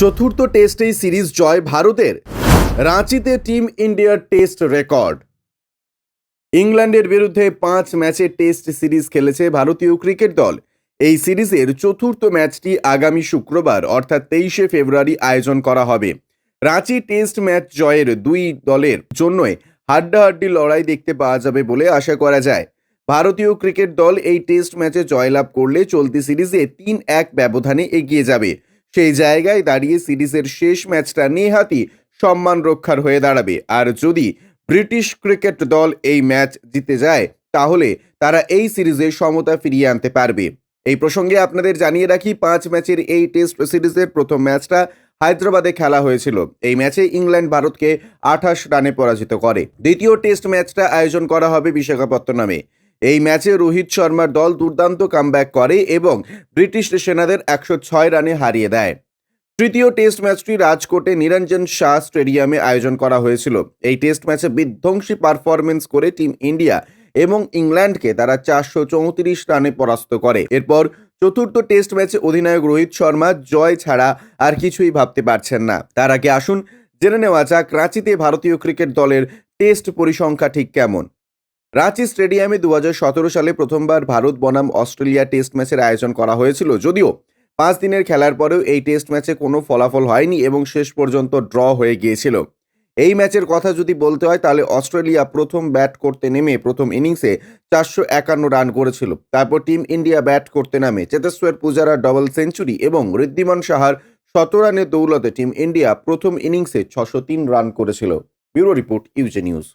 চতুর্থ টেস্টেই সিরিজ জয় ভারতের। রাঁচিতে টিম ইন্ডিয়ার টেস্ট রেকর্ড। ইংল্যান্ডের বিরুদ্ধে পাঁচ ম্যাচে টেস্ট সিরিজ খেলেছে ভারতীয় ক্রিকেট দল। এই সিরিজের চতুর্থ ম্যাচটি আগামী শুক্রবার, অর্থাৎ তেইশে ফেব্রুয়ারি, আয়োজন করা হবে। রাঁচি টেস্ট ম্যাচ জয়ের দুই দলের জন্যই হাড্ডাহাড্ডি লড়াই দেখতে পাওয়া যাবে বলে আশা করা যায়। ভারতীয় ক্রিকেট দল এই টেস্ট ম্যাচে জয়লাভ করলে চলতি সিরিজে তিন এক ব্যবধানে এগিয়ে যাবে। সেই জায়গায় দাঁড়িয়ে সিরিজের শেষ ম্যাচটা নেহাতি সম্মান রক্ষার হয়ে দাঁড়াবে। আর যদি ব্রিটিশ ক্রিকেট দল এই ম্যাচ জিতে যায়, তাহলে তারা এই সিরিজে সমতা ফিরিয়ে আনতে পারবে। এই প্রসঙ্গে আপনাদের জানিয়ে রাখি, পাঁচ ম্যাচের এই টেস্ট সিরিজের প্রথম ম্যাচটা হায়দ্রাবাদে খেলা হয়েছিল। এই ম্যাচে ইংল্যান্ড ভারতকে আঠাশ রানে পরাজিত করে। দ্বিতীয় টেস্ট ম্যাচটা আয়োজন করা হবে বিশাখাপত্তনমে। এই ম্যাচে রোহিত শর্মার দল দুর্দান্ত কামব্যাক করে এবং ব্রিটিশ সেনাদের একশো ছয় রানে হারিয়ে দেয়। তৃতীয় টেস্ট ম্যাচটি রাজকোটে নিরঞ্জন শাহ স্টেডিয়ামে আয়োজন করা হয়েছিল। এই টেস্ট ম্যাচে বিধ্বংসী পারফরমেন্স করে টিম ইন্ডিয়া এবং ইংল্যান্ডকে তারা চারশো চৌত্রিশ রানে পরাস্ত করে। এরপর চতুর্থ টেস্ট ম্যাচে অধিনায়ক রোহিত শর্মা জয় ছাড়া আর কিছুই ভাবতে পারছেন না। তার আগে আসুন, জেনে নেওয়া যাক রাঁচিতে ভারতীয় ক্রিকেট দলের টেস্ট পরিসংখ্যা ঠিক কেমন। রাঁচি স্টেডিয়ামে দু হাজার সতেরো সালে প্রথমবার ভারত বনাম অস্ট্রেলিয়া টেস্ট ম্যাচের আয়োজন করা হয়েছিল। যদিও পাঁচ দিনের খেলার পরেও এই টেস্ট ম্যাচে কোনো ফলাফল হয়নি এবং শেষ পর্যন্ত ড্র হয়ে গিয়েছিল। এই ম্যাচের কথা যদি বলতে হয়, তাহলে অস্ট্রেলিয়া প্রথম ব্যাট করতে নেমে প্রথম ইনিংসে চারশো একান্ন রান করেছিল। তারপর টিম ইন্ডিয়া ব্যাট করতে নামে চেতেশ্বর পূজারা ডবল সেঞ্চুরি এবং ঋদ্ধিমান সাহার শত রানের দৌলতে টিম ইন্ডিয়া প্রথম ইনিংসে ছশো তিন রান করেছিল। ব্যুরো রিপোর্ট ইউজে নিউজ।